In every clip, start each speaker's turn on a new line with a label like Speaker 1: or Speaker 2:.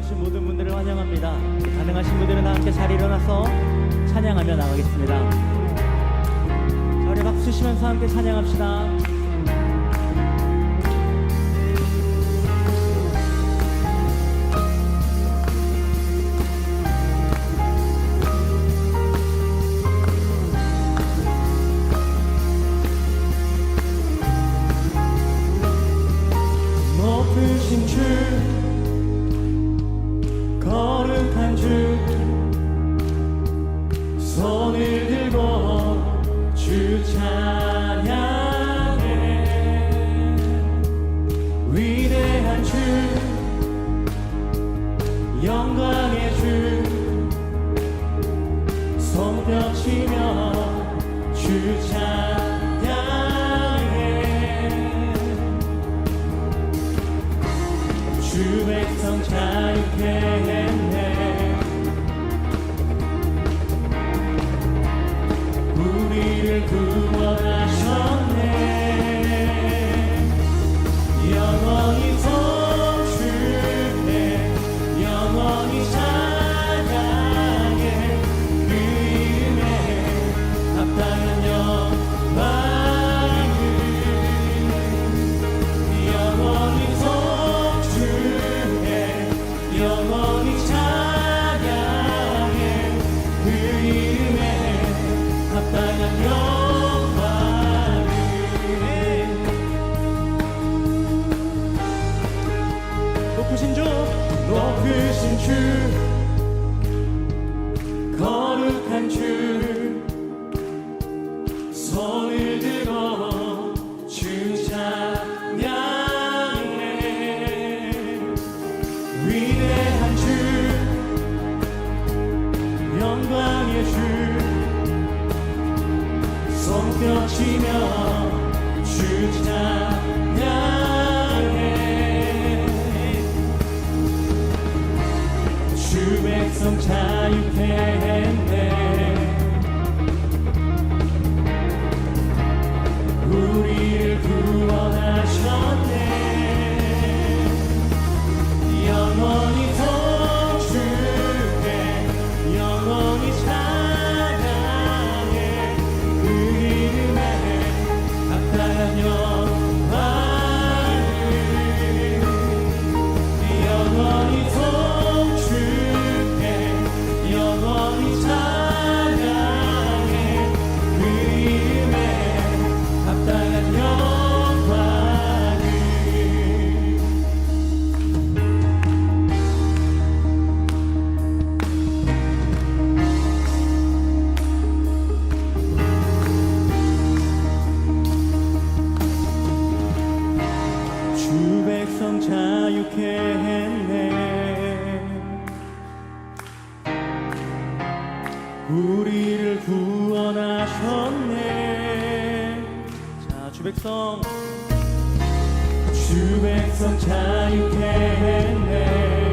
Speaker 1: 오신 모든 분들을 환영합니다. 가능하신 분들은 함께 자리 일어나서 찬양하며 나가겠습니다. 저를 박수 치면서 함께 찬양합시다. 영광의 주 손뼉치며 주 찬양해. 주 백성 자유케. 우리를 구원하 우리를 구원하셨네. 자 주백성. 주백성 자유케 했네.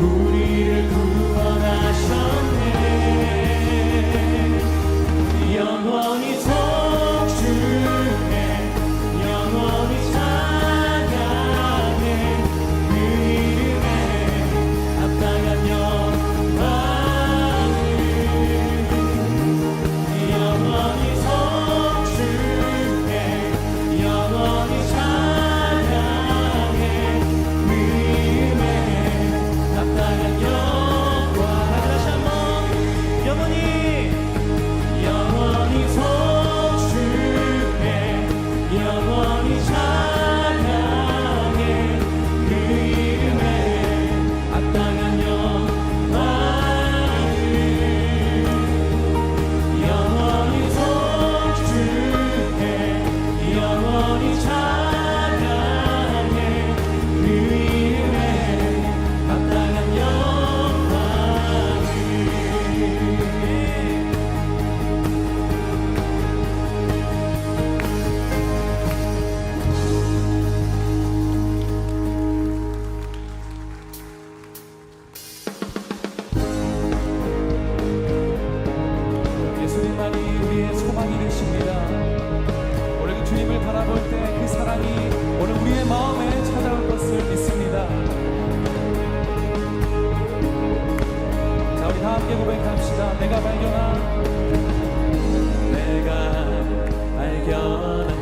Speaker 1: 우리를 구원하셨네. 영원히
Speaker 2: 바라볼 때 그 사랑이 오늘 우리의 마음에 찾아올 것을 믿습니다. 자, 우리 다 함께 고백합시다. 내가 발견한,
Speaker 3: 내가 발견한.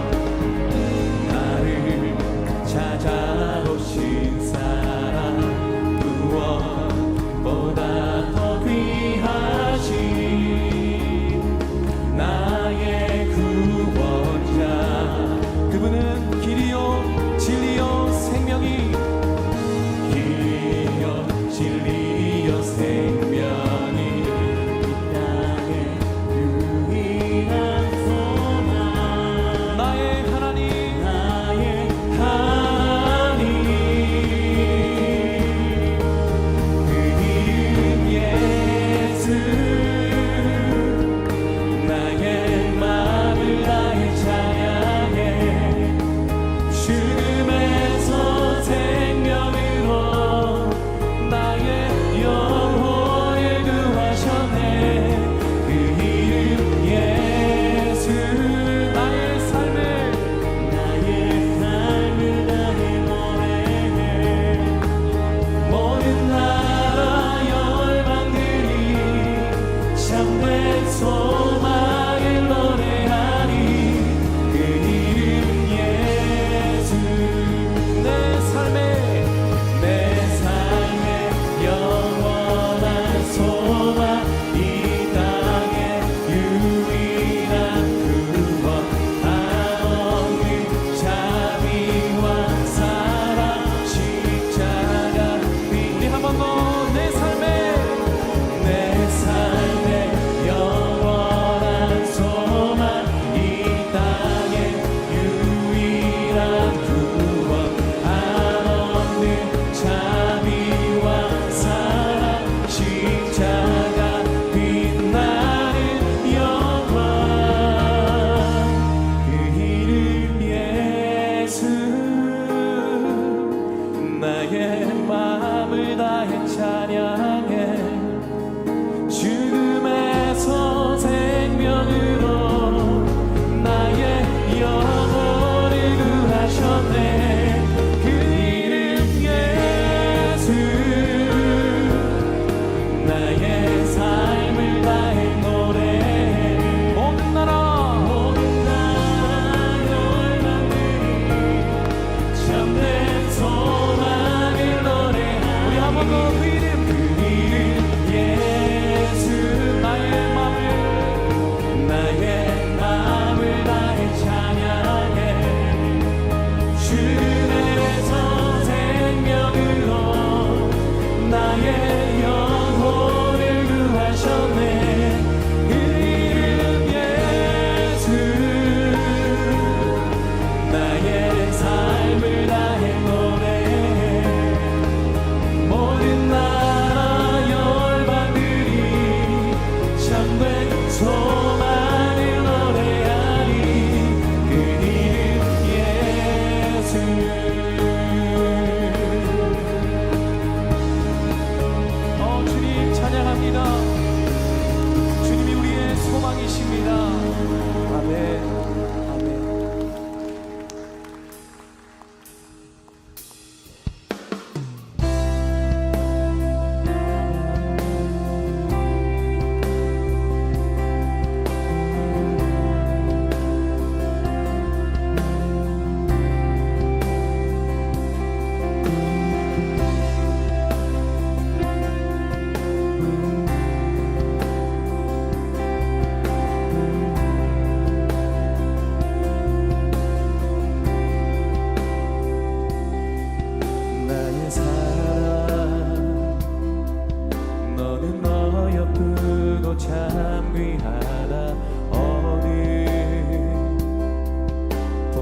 Speaker 3: name.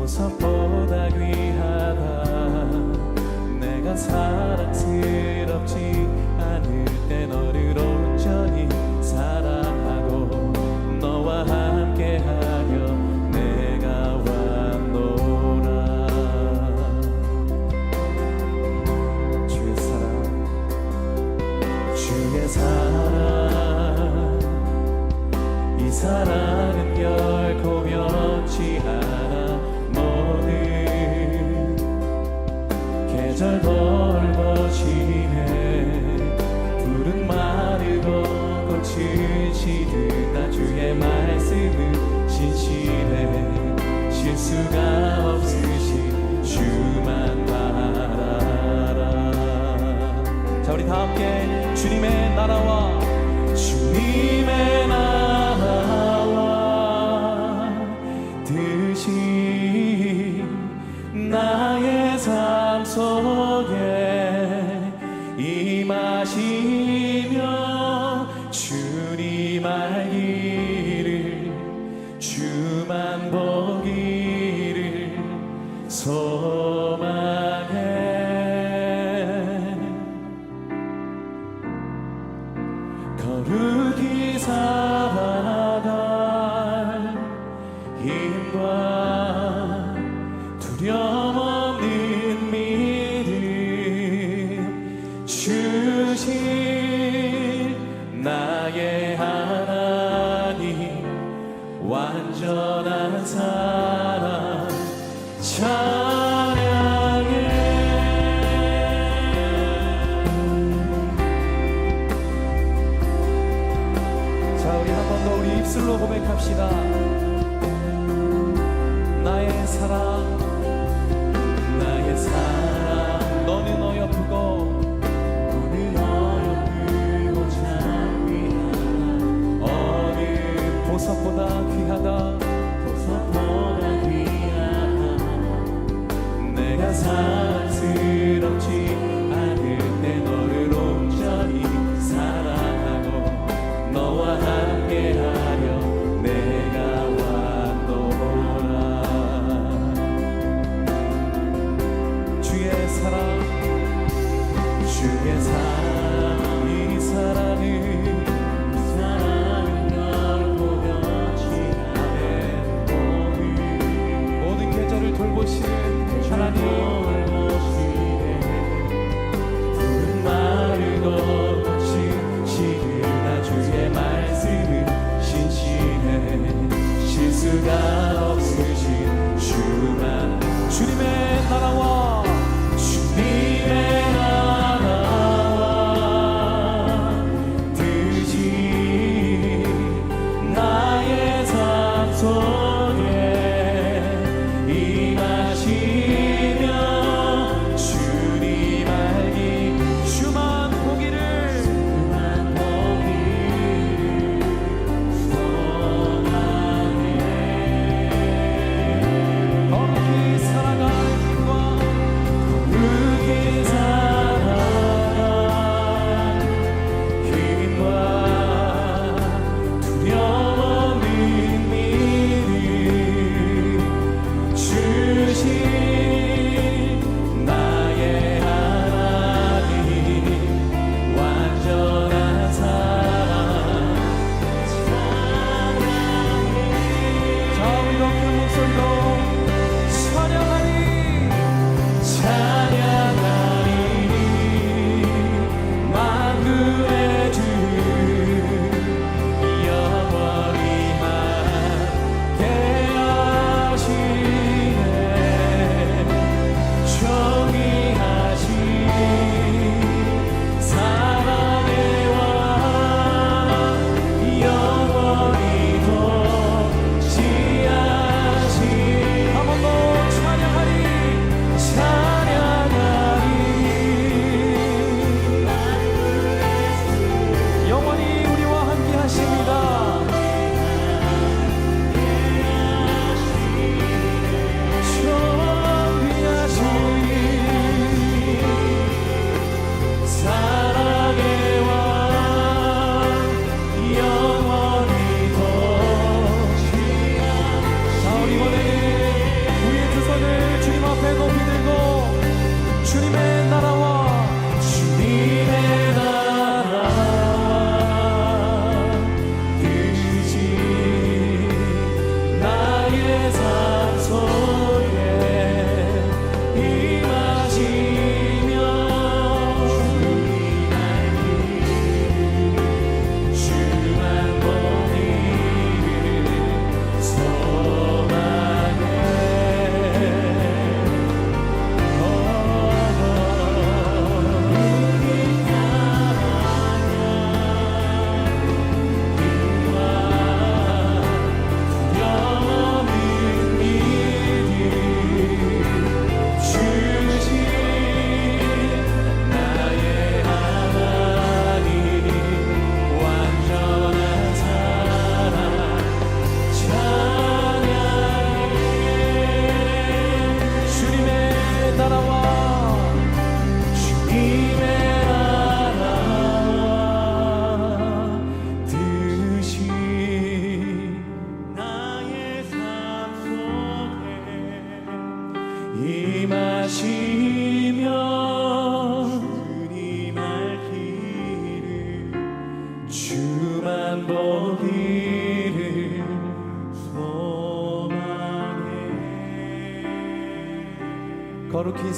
Speaker 2: 보석보다 귀하다.
Speaker 3: 내가 사랑스럽지 않을 때 너를 온전히 사랑
Speaker 2: 계절
Speaker 3: 넓어지네. 푸른 마르고 거칠지듯 나 주의 말씀은 진실해. 실수가 없으신 주만
Speaker 2: 바라라. 자 우리 다 함께
Speaker 3: 주님의 나라와 주님의 나라. 마시며 주님 알기
Speaker 4: 하나님
Speaker 1: 완전한 사랑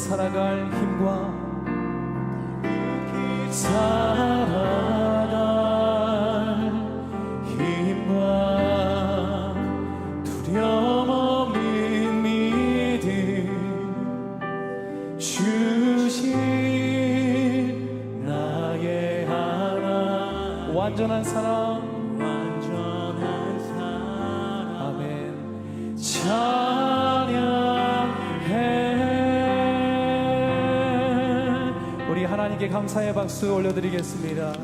Speaker 1: 살아갈 힘과
Speaker 3: 살아갈 힘과 두려움 없는 믿음 주신 나의 하나.
Speaker 1: 완전한 사랑 감사의 박수 올려드리겠습니다